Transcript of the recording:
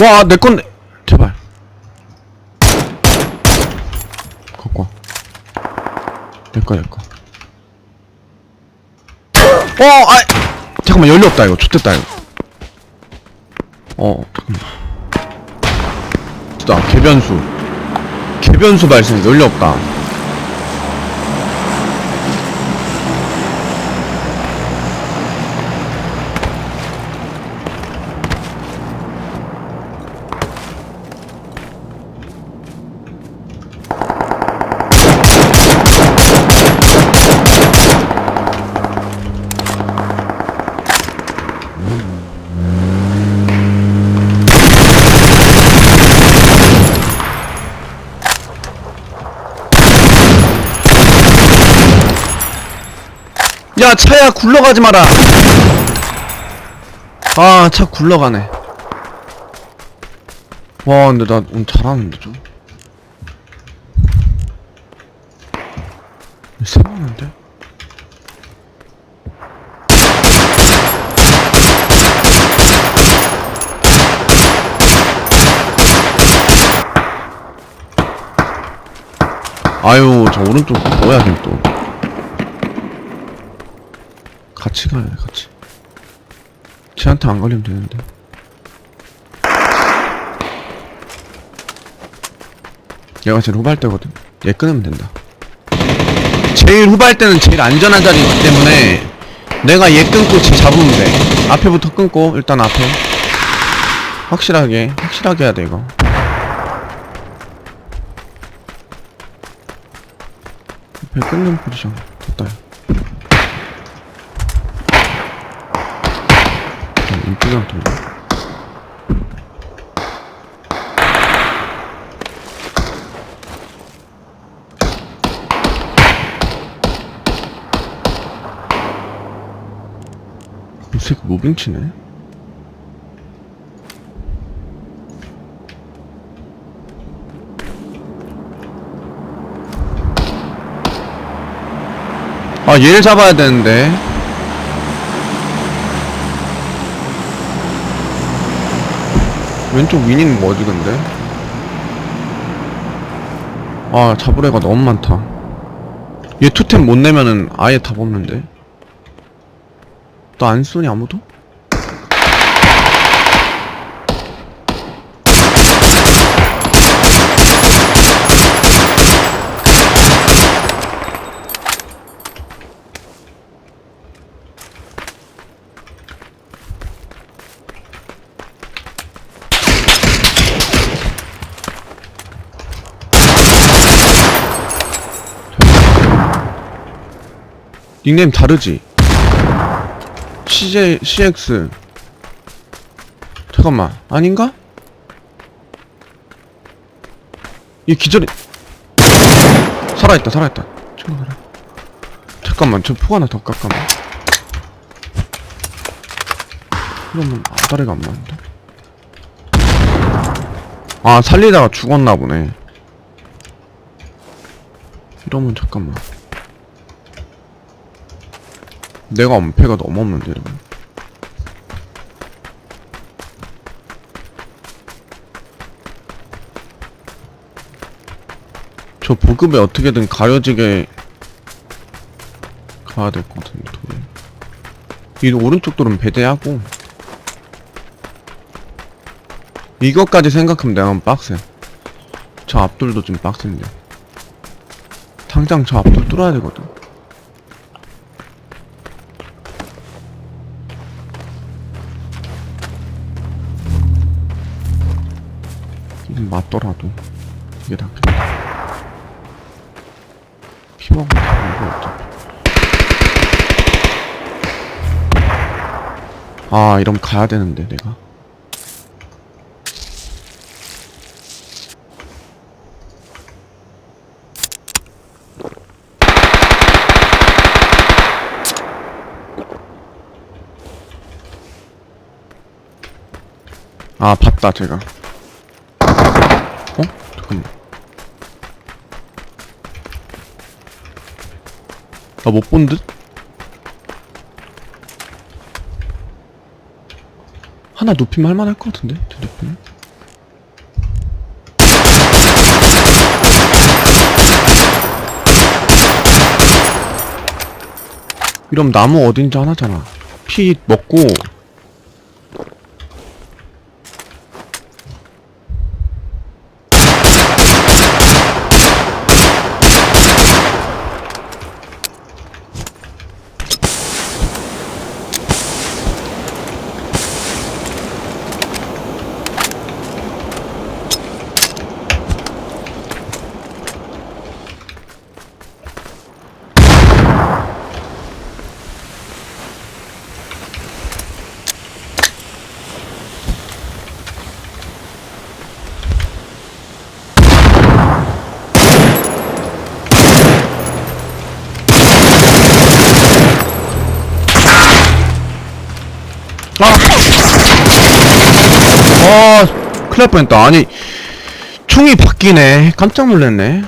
와, 내 건데. 제발. 갖고 와. 내 거, 내 거. 어, 아! 잠깐만, 연료 없다, 이거. 좋됐다, 이거. 어, 잠깐만. 진짜, 개변수. 개변수 발생, 연료 없다. 야, 차야, 굴러가지 마라! 아, 차 굴러가네. 와, 근데 나 오늘 잘하는데, 좀. 세모는데? 아유, 저 오른쪽 뭐야, 지금 또. 같이 가야 돼, 같이. 쟤한테 안 걸리면 되는데. 얘가 제일 후발대거든. 얘 끊으면 된다. 제일 후발대는 제일 안전한 자리이기 때문에 내가 얘 끊고 쟤 잡으면 돼. 앞에부터 끊고 일단 앞에 확실하게 확실하게 해야 돼 이거. 앞에 끊는 포지션 됐다. 인기가 돌려. 이 새끼 무빙 치네. 아, 얘를 잡아야 되는데. 왼쪽 위니는 뭐지 근데? 아 잡을 애가 너무 많다 얘 투템 못 내면은 아예 답 없는데 너안 쏘니 아무도? 닉네임 다르지? CJ, CX 잠깐만. 아닌가? 이 기절이 살아있다 살아있다. 친구들아 잠깐만 저 포가 하나 더 깎아봐. 이러면 아다리가 안 맞는데? 아 살리다가 죽었나 보네. 이러면 잠깐만 내가 엄폐가 너무 없는데 저 보급에 어떻게든 가려지게 가야 될 것 같은데 도로 이 오른쪽 도로는 배대하고. 이것까지 생각하면 내가 빡세. 저 앞돌도 좀 빡센데. 당장 저 앞돌 뚫어야 되거든 맞더라도 이게 낫겠다 피 먹으면 다른 거 같아 아 이러면 가야 되는데 내가? 아 봤다 제가 아, 나못 본 듯? 하나 높이면 할만할 것 같은데? 대높이면? 이러면 나무 어딘지 하나잖아 피 먹고 아, 큰일 날 뻔했다. 아니, 총이 바뀌네. 깜짝 놀랐네.